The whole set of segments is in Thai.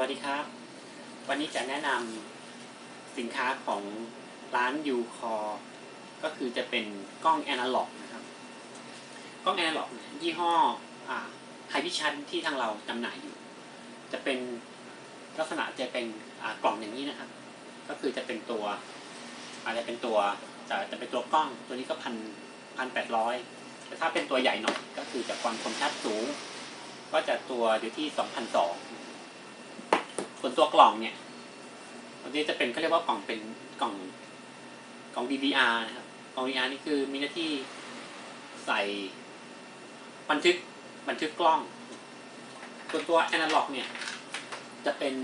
วัสดีครับ วันนี้จะแนะนำสินค้าของร้านยูคอก็คือจะเป็นกล้องแอนะล็อกนะครับ กล้องแอนะล็อกยี่ห้อไฮพิชันที่ทางเราจำหน่ายอยู่ จะเป็นลักษณะจะเป็นกล่องอย่างนี้นะครับ ก็คือจะเป็นตัว อาจจะเป็นตัวจะจะเป็นตัวกล้องตัวนี้ก็พันพันแปดร้อยแต่ถ้าเป็นตัวใหญ่หน่อยก็คือจะความคมชัดสูง ก็จะตัวอยู่ที่สองพันสอง ส่วนตัวกล่องเนี่ยตัวนี้จะเป็นเขาเรียกว่ากล่องเป็นกล่องกล่อง DVR นะครับกล่อง DVR นี่คือมีหน้าที่ใส่บันทึกบันทึกกล้องส่วนตัว Analog เนี่ยจะเป็น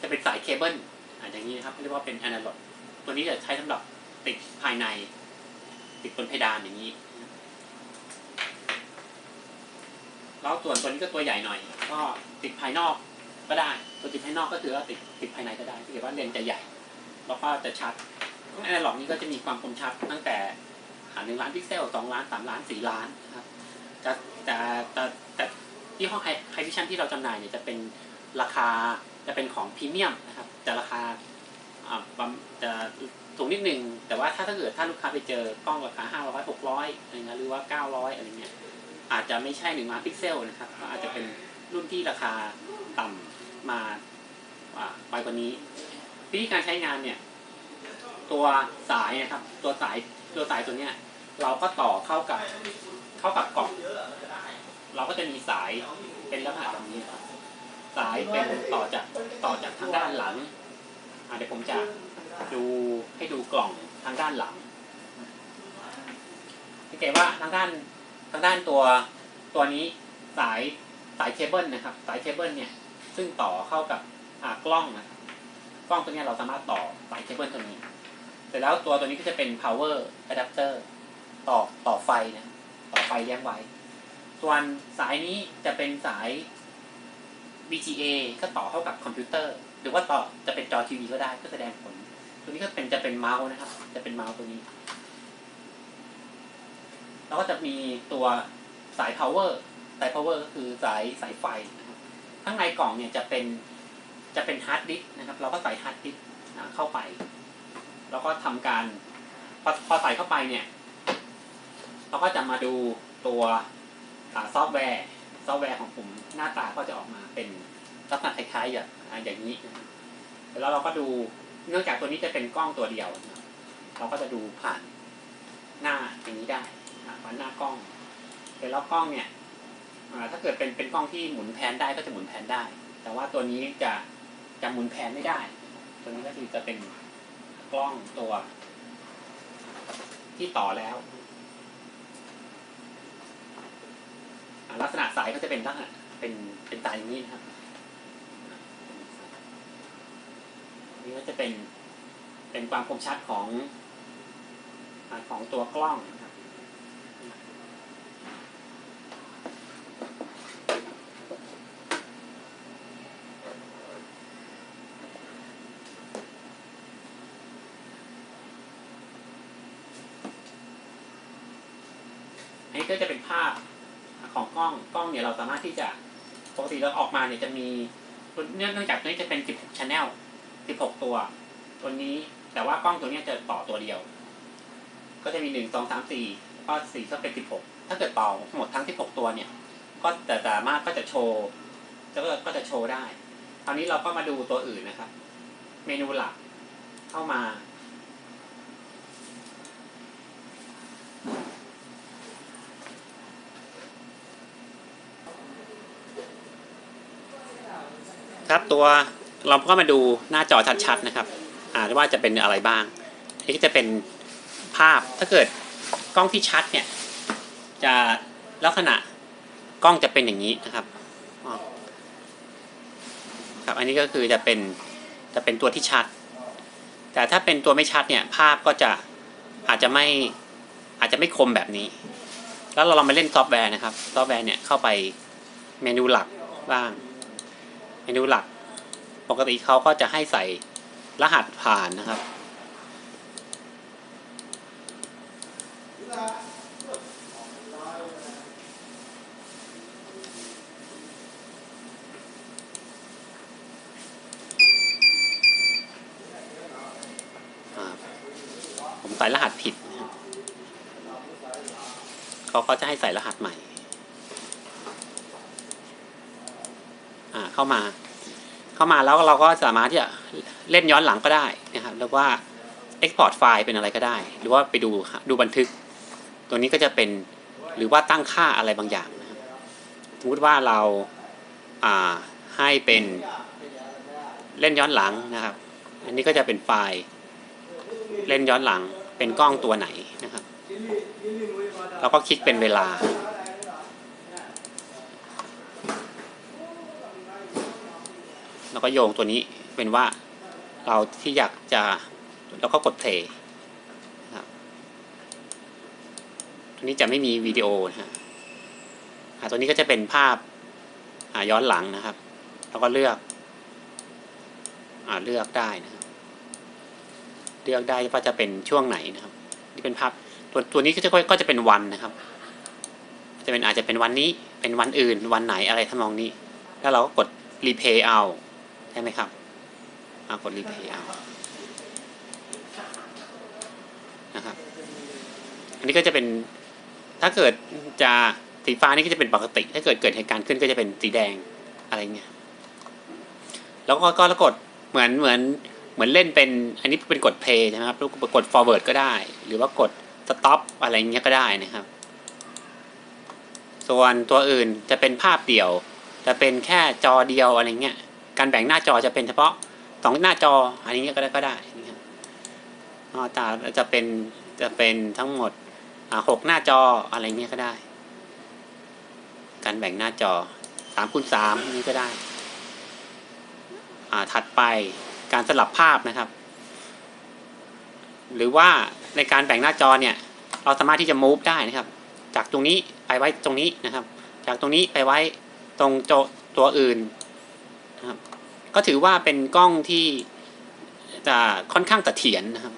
จะเป็นสายเคเบิลอ่าอย่างนี้นะครับเรียกว่าเป็น Analog ตัวนี้จะใช้สำหรับติดภายใน ติดบนเพดานอย่างนี้แล้วส่วนตัวนี้ก็ตัวใหญ่หน่อย ก็ติดภายนอก ก็ได้ตัวติดภายนอกก็คือว่าติดติดภายในก็ได้ที่เกิดว่าเลนส์จะใหญ่แล้วก็จะชัดกล้องแอนะล็อกนี้ก็จะมีความคมชัดตั้งแต่หนึ่งล้านพิกเซลสองล้านสามล้านสี่ล้านนะครับจะแต่แต่แต่ที่ห้องไฮพิชันที่เราจำหน่ายเนี่ยจะเป็นราคาจะเป็นของพรีเมียมนะครับจะราคาอ่าจะสูงนิดหนึ่งแต่ว่าถ้าถ้าเกิดถ้าลูกค้าไปเจอกล้องราคาห้าร้อยหกร้อยอะไรเงี้ยหรือว่าเก้าร้อยอะไรเงี้ยอาจจะไม่ใช่หนึ่งล้านพิกเซลนะครับก็อาจจะเป็นรุ่นที่ราคา ต่ำมาอ่าไปกว่านี้วิธีการใช้งานเนี่ย ตัวสายนะครับ ตัวสายตัวสายตัวเนี้ย เราก็ต่อเข้ากับเข้ากับกล่องเราก็จะมีสายเป็นลักษณะแบบนี้ครับสายเป็นต่อจากต่อจากทางด้านหลังเดี๋ยวผมจะดูให้ดูกล่องทางด้านหลังสังเกตว่าทางด้านทางด้านตัวตัวนี้สาย สายเคเบิลนะครับ สายเคเบิลเนี่ยซึ่งต่อเข้ากับอ่ากล้องนะครับกล้องตัวนี้เราสามารถต่อสายเคเบิลตัวนี้ เสร็จแล้วตัวตัวนี้ก็จะเป็น power adapter ต่อต่อไฟนะต่อไฟเลี้ยงไว้ ส่วนสายนี้จะเป็นสาย VGA ก็ต่อเข้ากับคอมพิวเตอร์ หรือว่าต่อจะเป็นจอทีวีก็ได้ก็แสดงผล ตัวนี้ก็เป็นจะเป็นเมาส์นะครับ จะเป็นเมาส์ตัวนี้ แล้วก็จะมีตัวสาย power สาย power ก็คือสายสายไฟนะครับข้างในกล่องเนี่ยจะเป็นจะเป็นฮาร์ดดิสนะครับ เราก็ใส่ฮาร์ดดิสเข้าไป แล้วก็ทำการพอพอใส่เข้าไปเนี่ย เราก็จะมาดูตัวซอฟต์แวร์ซอฟต์แวร์ของผมหน้าตาก็จะออกมาเป็นลักษณะคล้ายๆอย่างอย่างนี้นแล้วเราก็ดูเนื่องจากตัวนี้จะเป็นกล้องตัวเดียว เราก็จะดูผ่านหน้าอย่างนี้ได้ผ่านหน้ากล้องเสร็จแล้วกล้องเนี่ย ถ้าเกิดเป็นเป็นกล้องที่หมุนแพนได้ก็จะหมุนแพนได้ แต่ว่าตัวนี้จะจะหมุนแพนไม่ได้ ตัวนี้ก็คือจะเป็นกล้องตัวที่ต่อแล้ว ลักษณะสายก็จะเป็นลักษณะเป็นเป็นสายอย่างนี้นะครับนี่ก็จะเป็นเป็นความคมชัดของของตัวกล้องนะครับ อันนี้ ก็จะเป็นภาพของกล้องกล้องเนี่ยเราสามารถที่จะปกติเราออกมาเนี่ยจะมีเนื่องจากตัวนี้จะเป็น 16 channel 16 ตัว ตัวนี้แต่ว่ากล้องตัวนี้จะต่อตัวเดียว ก็จะมี 1 2 3 4ก็4ก็เป็น 16 ถ้าเกิดต่อหมดทั้ง 16 ตัวเนี่ย ก็จะสามารถก็จะโชว์ก็ก็จะโชว์ได้คราวนี้เราก็มาดูตัวอื่นนะครับ เมนูหลักเข้ามา ครับ ตัวเราก็มาดูหน้าจอชัดๆนะครับ อ่าว่าจะเป็นอะไรบ้างอันนี้ก็จะเป็นภาพถ้าเกิดกล้องที่ชัดเนี่ย จะลักษณะกล้องจะเป็นอย่างนี้นะครับครับอันนี้ก็คือจะเป็นจะเป็นตัวที่ชัด แต่ถ้าเป็นตัวไม่ชัดเนี่ย ภาพก็จะอาจจะไม่อาจจะไม่คมแบบนี้ แล้วเราลองมาเล่นซอฟต์แวร์นะครับ ซอฟต์แวร์เนี่ยเข้าไปเมนูหลักบ้าง เมนูหลัก ปกติเขาก็จะให้ใส่รหัสผ่านนะครับ ผมใส่รหัสผิด เขาก็จะให้ใส่รหัสใหม่ เข้ามา เข้ามาแล้วเราก็สามารถที่จะเล่นย้อนหลังก็ได้นะครับหรือว่า export ไฟล์เป็นอะไรก็ได้ หรือว่าไปดูดูบันทึก ตัวนี้ก็จะเป็นหรือว่าตั้งค่าอะไรบางอย่างนะครับสมมติว่าเราอ่าให้เป็นเล่นย้อนหลังนะครับ อันนี้ก็จะเป็นไฟล์เล่นย้อนหลังเป็นกล้องตัวไหนนะครับ แล้วก็คลิกเป็นเวลา แล้วก็โยงตัวนี้เป็นว่าเราที่อยากจะแล้วก็กด play นะครับตัวนี้จะไม่มีวิดีโอนะฮะอ่าตัวนี้ก็จะเป็นภาพอ่าย้อนหลังนะครับ แล้วก็เลือกอ่าเลือกได้นะครับ เลือกได้ว่าจะเป็นช่วงไหนนะครับ นี่เป็นภาพตัวตัวนี้ก็จะก็จะเป็นวันนะครับ จะเป็นอาจจะเป็นวันนี้เป็นวันอื่น วันไหนอะไรทำนองนี้ แล้วเราก็กดรีเพย์เอา ใช่ไหมครับอ่ากดรีเพย์เอานะครับ อันนี้ก็จะเป็นถ้าเกิดจะสีฟ้านี่ก็จะเป็นปกติ ถ้าเกิดเกิดเหตุการณ์ขึ้นก็จะเป็นสีแดงอะไรเงี้ยแล้วก็ก็แล้วกดเหมือนเหมือนเหมือนเล่นเป็น อันนี้เป็นกด play ใช่ไหมครับก็กด forward ก็ได้ หรือว่ากด stop อะไรเงี้ยก็ได้นะครับ ส่วนตัวอื่นจะเป็นภาพเดี่ยว จะเป็นแค่จอเดียวอะไรเงี้ย การแบ่งหน้าจอจะเป็นเฉพาะสองหน้าจออะไรเงี้ยก็ได้ก็ได้นะครับอ๋อแต่จะเป็นจะเป็นทั้งหมดหกหน้าจออะไรเงี้ยก็ได้ การแบ่งหน้าจอสามคูณสามนี่ก็ได้อ่าถัดไปการสลับภาพนะครับ หรือว่าในการแบ่งหน้าจอเนี่ย เราสามารถที่จะ move ได้นะครับ จากตรงนี้ไปไว้ตรงนี้นะครับ จากตรงนี้ไปไว้ตรงโจตัวอื่นนะครับ ก็ถือว่าเป็นกล้องที่จะค่อนข้างเสถียรนะครับ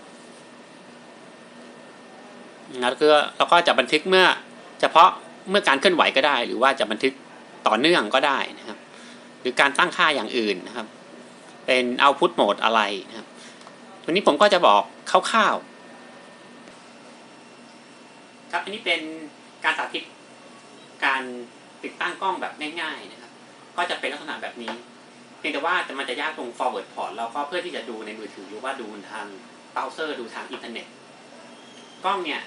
แล้วก็เราก็จะบันทึกเมื่อเฉพาะเมื่อการเคลื่อนไหวก็ได้ หรือว่าจะบันทึกต่อเนื่องก็ได้นะครับ หรือการตั้งค่าอย่างอื่นนะครับ เป็น output mode อะไรนะครับตัวนี้ผมก็จะบอกคร่าวๆครับอันนี้เป็นการสาธิตการติดตั้งกล้องแบบง่ายๆนะครับ ก็จะเป็นลักษณะแบบนี้ พียงแต่ว่าจะมันจะยากตรง forward port เราก็เพื่อที่จะดูในมือถือหรือว่าดูทางเบราว์เซอร์ดูทางอินเทอร์เน็ตกล้องเนี่ย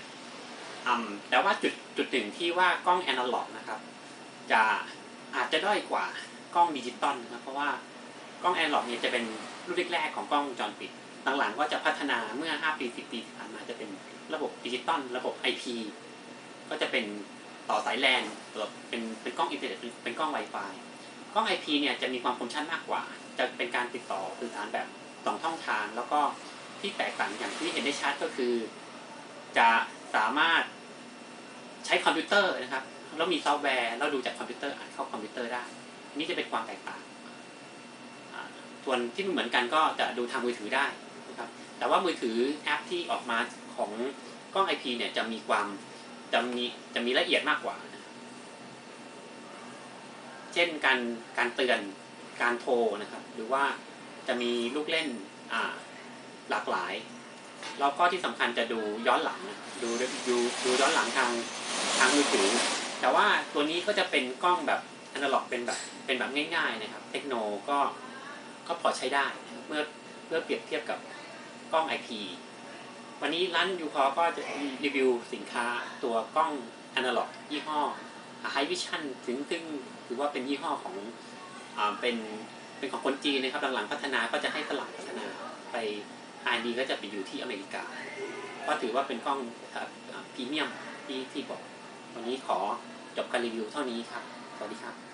แต่ว่าจุดจุดหนึ่งที่ว่ากล้องแอนะล็อกนะครับ จะอาจจะด้อยกว่ากล้องดิจิตอลนะเพราะว่ากล้องแอนะล็อกเนี่ยจะเป็นรุ่นแรกๆของกล้องจรปิด หลังๆก็จะพัฒนาเมื่อ 5 ปี 10 ปีที่ผ่านมาจะเป็นระบบดิจิตอลระบบ IP ก็จะเป็นต่อสายแลนเป็นเป็นกล้องอินเทอร์เน็ตเป็นเป็นกล้อง Wi-Fi กล้อง IP เนี่ยจะมีความคมชัดมากกว่า จะเป็นการติดต่อสื่อสารแบบสองช่องทาง แล้วก็ที่แตกต่างอย่างที่เห็นได้ชัดก็คือ จะสามารถใช้คอมพิวเตอร์นะครับแล้วมีซอฟต์แวร์แล้วดูจากคอมพิวเตอร์อ่านเข้าคอมพิวเตอร์ได้ นี่จะเป็นความแตกต่างส่วนที่ไม่เหมือนกันก็จะดูทางมือถือได้นะครับ แต่ว่ามือถือแอปที่ออกมาของกล้อง IP เนี่ยจะมีความจะมีจะมีละเอียดมากกว่านะ เช่นการการเตือนการโทรนะครับ หรือว่าจะมีลูกเล่นหลากหลาย แล้วก็ที่สำคัญจะดูย้อนหลังดูดูดูย้อนหลังทางทางมือถือ แต่ว่าตัวนี้ก็จะเป็นกล้องแบบอนาล็อกเป็นแบบเป็นแบบง่าย ๆนะครับ เทคโนก็ก็พอใช้ได้เมื่อเพื่อเปรียบเทียบกับกล้อง IP วันนี้ร้านยูคอก็จะรีวิวสินค้าตัวกล้องอนาล็อกยี่ห้อ ไฮวิชั่นถึงซึ่งถือว่าเป็นยี่ห้อของอ่าเป็นเป็นของคนจีนนะครับหลังๆพัฒนาก็จะให้ตลาดพัฒนาไปดีก็จะไปอยู่ที่อเมริกา ก็ถือว่าเป็นกล้องพรีเมียมที่ที่บอก วันนี้ขอจบการรีวิวเท่านี้ครับ สวัสดีครับ